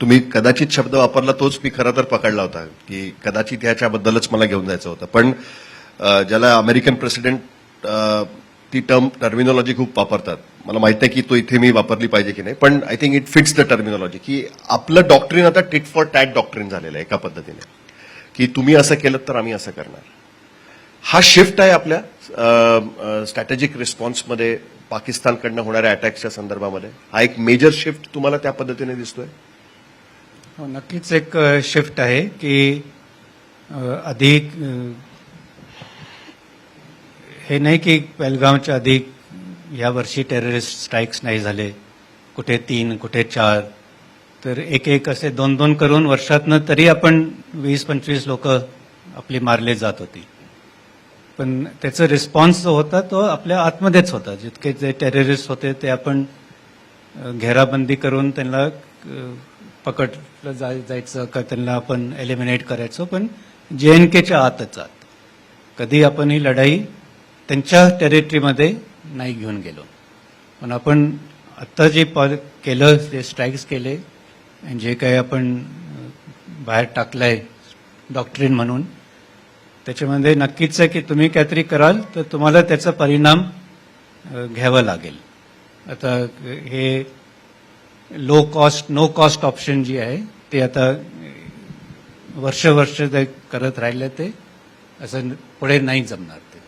तुम्ही कदाचित शब्द वापरला तोच मी खरं तर पकडला होता की कदाचित ह्याच्याबद्दलच मला घेऊन जायचं होतं. पण ज्याला अमेरिकन प्रेसिडेंट ती टर्म टर्मिनॉलॉजी खूप वापरतात. मला माहीत आहे की तो इथे मी वापरली पाहिजे की नाही पण I think it fits the terminology की आपलं डॉक्टरीन आता टिट फॉर टॅट डॉक्टरीन झालेलं आहे एका पद्धतीने. की तुम्ही असं केलं तर आम्ही असं करणार. हा शिफ्ट आहे आपल्या स्ट्रॅटेजिक रिस्पॉन्समध्ये पाकिस्तानकडनं होणाऱ्या अटॅक्सच्या संदर्भामध्ये. हा एक मेजर शिफ्ट तुम्हाला त्या पद्धतीने दिसतोय. हो, नक्कीच एक शिफ्ट आहे की अधिक हे नाही की पेलगावच्या अधिक या वर्षी टेररिस्ट स्ट्राईक्स नाही झाले कुठे तीन कुठे चार तर एक एक असे दोन दोन करून वर्षातनं तरी आपण वीस पंचवीस लोक आपली मारले जात होती. पण त्याचा रिस्पॉन्स जो होता तो आपल्या आतमध्येच होता. जितके जे टेररिस्ट होते ते आपण घेराबंदी करून त्यांना पकडलं जाय- जायचं का त्यांना आपण एलिमिनेट करायचो पण जे एन केच्या आतच आत. कधी आपण ही लढाई त्यांच्या टेरिटरीमध्ये नाही घेऊन गेलो. पण आपण आत्ता जे केलं जे स्ट्राईक्स केले जे काही आपण बाहेर टाकलंय डॉक्टरीन म्हणून त्याच्यामध्ये नक्कीच आहे की तुम्ही काहीतरी कराल तर तुम्हाला त्याचा परिणाम घ्यावा लागेल. आता हे low cost no cost option जी आहे ते आता वर्ष वर्ष ते करत राहिलं ते असं पुढे नाही जमणार ते.